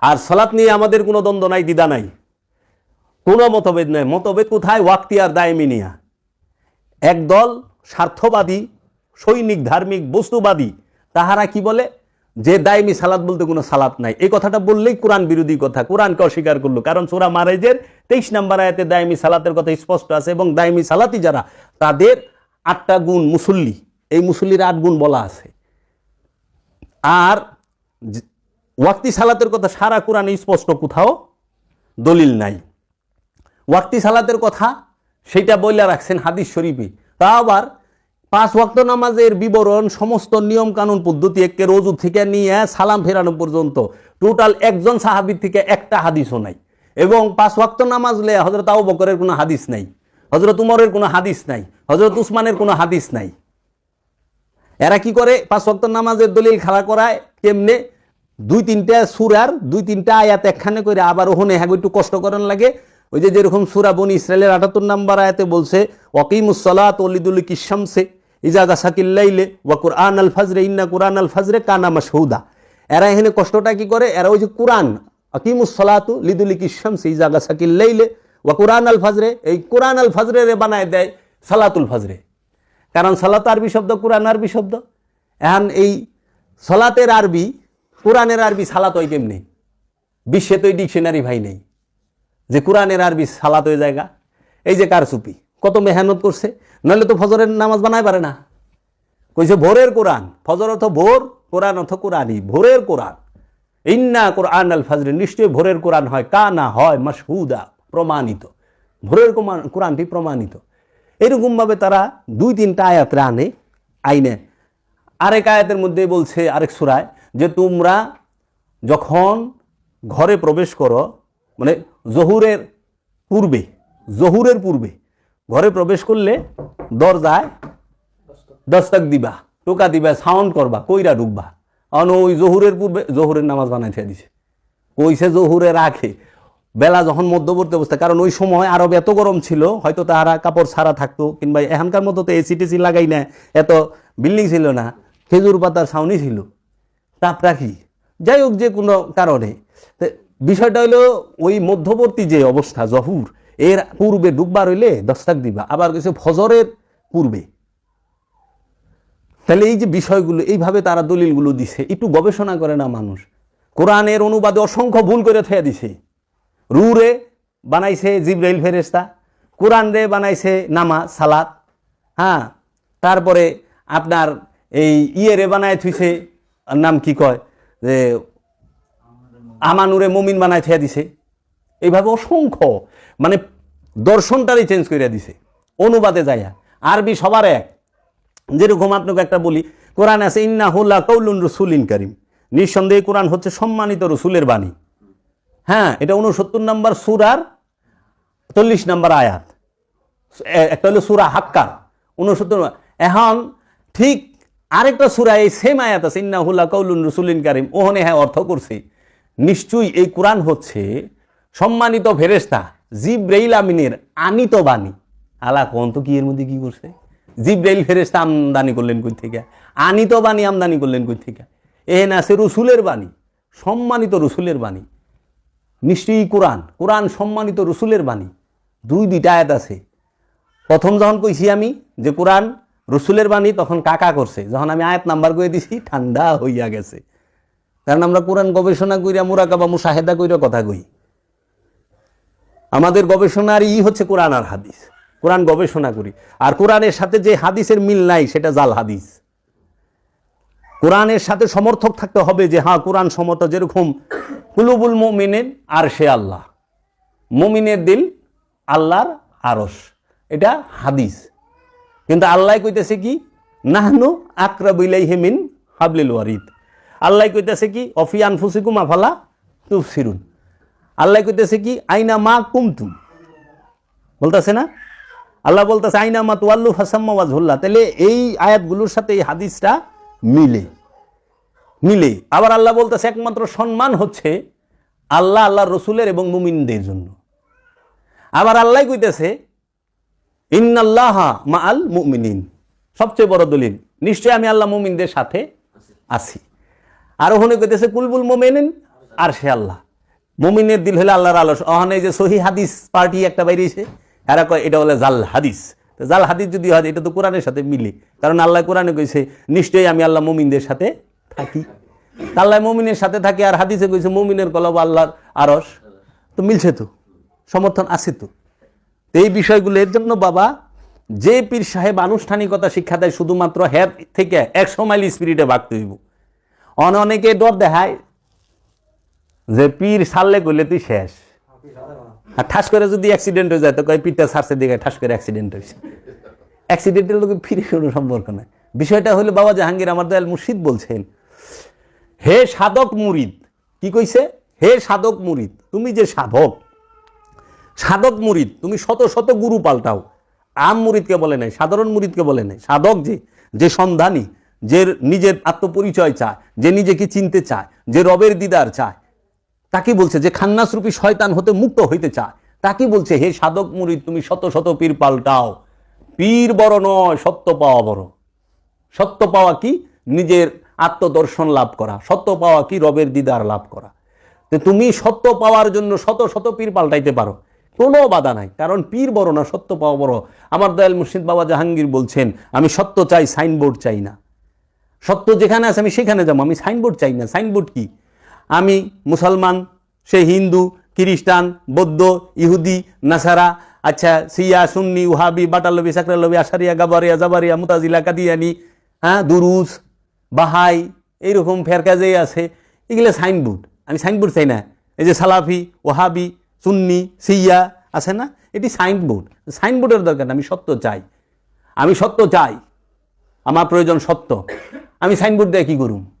আর সালাত নিয়ে আমাদের কোনো দ্বন্দ্ব নাই, দ্বিধা নাই। কোনো মতভেদ নাই। মতভেদ কোথায়? ওয়াক্তি আর দায়মি নিয়া। একদল স্বার্থবাদী, সৈনিক, ধার্মিক, বস্তুবাদী, তাহারা কি বলে? যে দায়মি সালাত বলতে কোনো সালাত নাই। এই কথাটা বললেই কোরআন বিরোধী কথা। কোরআনকে অস্বীকার করল। কারণ সুরা মারাইজের তেইশ নাম্বার আয়াতে দায়মি সালাতের কথা স্পষ্ট আছে এবং দায়মি সালাতি যারা, তাদের আটটা গুণ মুসল্লি। এই মুসল্লির আট গুণ বলা আছে। আর ওয়াক্তি সালাতের কথা সারা কোরআনে স্পষ্ট কোথাও দলিল নাই। ওয়াক্তি সালাতের কথা সেটা বইলা রাখছেন হাদিস শরীফে। তা আবার পাঁচ ওয়াক্ত নামাজের বিবরণ, সমস্ত নিয়ম কানুন পদ্ধতি একে রোজু থেকে নিয়ে সালাম ফেরানো পর্যন্ত টোটাল একজন সাহাবির থেকে একটা হাদিসও নাই। এবং পাঁচ ওয়াক্ত নামাজ লে হজরত আবু বকরের কোনো হাদিস নাই হজরত উমরের কোনো হাদিস নাই হজরত উসমানের কোনো হাদিস নাই। এরা কি করে? পাঁচ ওয়াক্ত নামাজের দলিল খাড়া করায়, কেমনে? দুই তিনটা সুরার দুই তিনটা আয়াত একখানে করে আবার ওখানে হ্যাঁ একটু কষ্ট করেন লাগে। ওই যে যেরকম সুরা বনি ইসরায়েলের আটাত্তর নাম্বার আয়াতে বলছে ওয়াকিমুসলাত অলিদুল কিসামসে ইজাগা সাকিল্লাইলে ওয়া কুরআন আল ফাজরে, ইন্না কুরআন আল ফাজরে কানা মাসহুদা এরা এখানে কষ্টটা কি করে? এরা ওই যে কোরআন আকিমুসলাতু লিদুল কিসামসে ইজাগা সাকিল্লাইলে ওয়া কুরআন আল ফাজরে, এই কোরআন আল ফাজরে রে বানায় দেয় সালাতুল ফাজরে। কারণ সালাত আরবি শব্দ, কোরআন আরবি শব্দ। এখন এই সলাতের আরবি কোরআনের আরবি সালাত ওই কেমনি? বিশ্বে তো ডিকশনারি ভাই নেই। যে কোরআনের আরবি সালাত ওই জায়গা এই যে কারচুপি, কত মেহনত করছে। নইলে তো ফজরের নামাজ বানাই পারে না। কইছে, ভোরের কোরআন। ফজর অর্থ ভোর, কোরআন অর্থ কোরআনই। ভোরের কোরআন। ইন্না কোরআন আল ফাজরে। নিশ্চয়ই ভোরের কোরআন হয়। কা না হয় মাসহুদা প্রমাণিত। ভোরের কোরআন- কোরআনটি প্রমাণিত। এরকমভাবে তারা দুই তিনটা আয়াত আনে আইনে। আরেক আয়াতের মধ্যে বলছে, আরেক সুরায় যে তোমরা যখন ঘরে প্রবেশ করো মানে জহুরের পূর্বে জহুরের পূর্বে ঘরে প্রবেশ করলে দরজায় দস্তক দিবা, টোকা দিবা সাউন্ড করবা, কইরা ঢুকবা। অন ওই জহুরের পূর্বে, জহুরের নামাজ বানাই থিয়া দিছে। কইছে জহুরে রাখে। বেলা যখন মধ্যবর্তী অবস্থা কারণ ওই সময় আরব এত গরম ছিল, হয়তো তারা কাপড় ছাড়া থাকতো, কিংবা এখানকার মতো তো এসি টেসি লাগাই না এত বিল্ডিং ছিল না, খেজুর পাতার ছাউনি ছিল। তাপ রাখি। যাই হোক যে কোনো কারণে। বিষয়টা হলো ওই মধ্যবর্তী যে অবস্থা, জহুর, এর পূর্বে ডুববার হইলে দস্তাক দিবা, আবার কিছু ফজরের পূর্বে। তাহলে এই যে বিষয়গুলো, এইভাবে তারা দলিলগুলো দিছে, একটু গবেষণা করে না মানুষ। কোরআনের অনুবাদে অসংখ্য ভুল করে থেয়া দিছে। রুরে বানাইছে জিব্রাইল ফেরেস্তা কোরআন রে বানাইছে নামা সালাত। হ্যাঁ তারপরে আপনার এই ইয়ে রে বানায় থুইছে নাম কি কয়? যে আমানুরে মমিন বানায় থেয়া দিছে। এইভাবে অসংখ্য মানে দর্শনটারই চেঞ্জ করে দিছে, অনুবাদে যাইয়া। আরবি সবার এক। যেরকম আপনাকে একটা বলি, কোরআন আছে ইন্না হুল্লা কৌলুন রসুলিন করিম। নিঃসন্দেহে কোরআন হচ্ছে সম্মানিত রসুলের বাণী। হ্যাঁ এটা উনসত্তর নম্বর সুরার চল্লিশ নম্বর আয়াত। একটা হলো সুরা হাক্কার। উনসত্তর এখন ঠিক আরেকটা সুরা, এই সেম আয়াত আছে ইন্না হুল্লা কৌলুন রসুলিন কারিম। ওহনে হ্যাঁ অর্থ করছে। নিশ্চয়ই এই কোরআন হচ্ছে সম্মানিত ফেরেস্তা জিব্রাইল আমিনের আনিত বাণী। আলা কোন তো কি এর মধ্যে কি করছে? জিব্রাইল ফেরেস্তা আমদানি করলেন কই থেকে? আনিত বাণী আমদানি করলেন কই থেকে? এহেন আছে রসুলের বাণী, সম্মানিত রসুলের বাণী। নিশ্চয়ই কোরআন কোরআন সম্মানিত রসুলের বাণী। দুই, দুইটা আয়াত আছে। প্রথম যখন কইছি আমি যে কোরআন রসুলের বাণী তখন কাকা করছে, যখন আমি আয়াত নাম্বার করে দিছি, ঠান্ডা হইয়া গেছে। কারণ আমরা কোরআন গবেষণা কইরা মুরাকাবা মুশাহেদা কইরা কথা কই। আমাদের গবেষণার ই হচ্ছে কোরআন আর হাদিস। কোরআন গবেষণা করি। আর কোরআনের সাথে যে হাদিসের মিল নাই, সেটা জাল হাদিস। কোরআনের সাথে সমর্থক থাকতে হবে যে হ্যাঁ কোরআন সমর্থ যেরকম কুলুবুল মমিনের আর সে আল্লাহ। মমিনের দিল আল্লাহর আরস এটা হাদিস। কিন্তু আল্লাহ কইতেছে কি? নাহনু আকরাবিলাই হেমিন হাবলিল ওয়ারিদ। আল্লাহ কইতেছে কি? অফি আনফুসিকুম আফালা তুফসিরুন আল্লাহ কইতেছে কি? আইনা মা কুমতুম। বলতেছে না? আল্লাহ বলতেছে, আইনা মা তুয়াল্লু ফাসাম্মা ওয়াজহুল্লাহ। তাহলে এই আয়াতগুলোর সাথে এই হাদিসটা মিলে। মিলে। আবার আল্লাহ বলতেছে, একমাত্র সম্মান হচ্ছে আল্লাহ আল্লাহ রসুলের এবং মুমিনদের জন্য। আবার আল্লাহ কইতেছে ইন্নাল্লাহ মা আল মুমিনিন। সবচেয়ে বড় দলিল, নিশ্চয়ই আমি আল্লাহ মুমিনদের সাথে আছি। আর ওখানে কইতেছে, কুলবুল মোমেনিন, আর সে আল্লাহ। মুমিনের দিল হলে আল্লাহর আলস। অহনে যে সহি হাদিস পার্টি একটা বাইরেছে, এরা কয়, এটা বলে জাল হাদিস। জাল হাদিস যদি হয়, এটা তো কোরআনের সাথে মিলে। কারণ আল্লাহ কোরআনে কইছে, নিশ্চয়ই আমি আল্লাহ মুমিনদের সাথে থাকি। আল্লাহ মুমিনের সাথে থাকি, আর হাদিসে কইছে, মুমিনের কলব আল্লাহর আরস। তো মিলছে তো, সমর্থন আছে তো। এই বিষয়গুলো, এর জন্য বাবা, যে পীর সাহেব আনুষ্ঠানিকতা শিক্ষা দেয়, শুধুমাত্র হ্যাঁ থেকে একশো মাইল স্পিরিটে ভাগতে হইব। অন অনেকে ডর দেখায় যে পীর সারলে করলে তুই শেষ। আর ঠাস করে যদি অ্যাক্সিডেন্ট হয়ে যায়, তো কয় পীরটা সারছে দিকে ঠাস করে অ্যাক্সিডেন্ট হয়েছে। অ্যাক্সিডেন্টের লোকে ফিরে কোনো সম্পর্ক নাই। বিষয়টা হলো বাবা জাহাঙ্গীর আমার দয়াল মুর্শিদ বলছেন, হে সাধক মুরিদ, কি কইছে? হে সাধক মুরিদ, তুমি যে সাধক সাধক মুরিদ, তুমি শত শত গুরু পাল্টাও। আম মুরিদকে বলে নাই, সাধারণ মুরিদকে বলে নাই। সাধক যে যে সন্ধানী, যে নিজের আত্মপরিচয় চায়, যে নিজেকে চিনতে চায়, যে রবের দিদার চায়, তাকে বলছে যে খান্নাসরূপী শয়তান হতে মুক্ত হইতে চায়। তাকে বলছে, হে সাধক মুরিদ, তুমি শত শত পীর পাল্টাও। পীর বড় নয়, সত্য পাওয়া বড়। সত্য পাওয়া কি? নিজের আত্মদর্শন লাভ করা। সত্য পাওয়া কি? রবের দিদার লাভ করা। তো তুমি সত্য পাওয়ার জন্য শত শত পীর পাল্টাইতে পারো। কোনো বাধা নাই। কারণ পীর বড় না, সত্য পাওয়া বড়। আমার দয়াল মুর্শিদ বাবা জাহাঙ্গীর বলছেন, আমি সত্য চাই, সাইনবোর্ড চাই না। সত্য যেখানে আছে আমি সেখানে যাব। আমি সাইনবোর্ড চাই না। সাইনবোর্ড কি? আমি মুসলমান, সে হিন্দু, খ্রিস্টান, বৌদ্ধ, ইহুদি, নাসারা আচ্ছা সিয়া সুন্নি, উহাবি, বাটালবি, সাকরালবি, আশারিয়া, গাবারিয়া, জাবারিয়া, মুতাজিলা, কাদিয়ানি হ্যাঁ দুরুজ, বাহাই, এইরকম ফেরকা যে আছে। এগুলো সাইনবোর্ড। আমি সাইনবোর্ড চাই না। এই যে সালাফি, ওহাবি সুন্নি সিয়া আছে না? এটি সাইনবোর্ড। সাইনবোর্ডের দরকার, আমি সত্য চাই। আমি সত্য চাই। আমার প্রয়োজন সত্য। আমি সাইনবোর্ড দিয়ে কী করুম?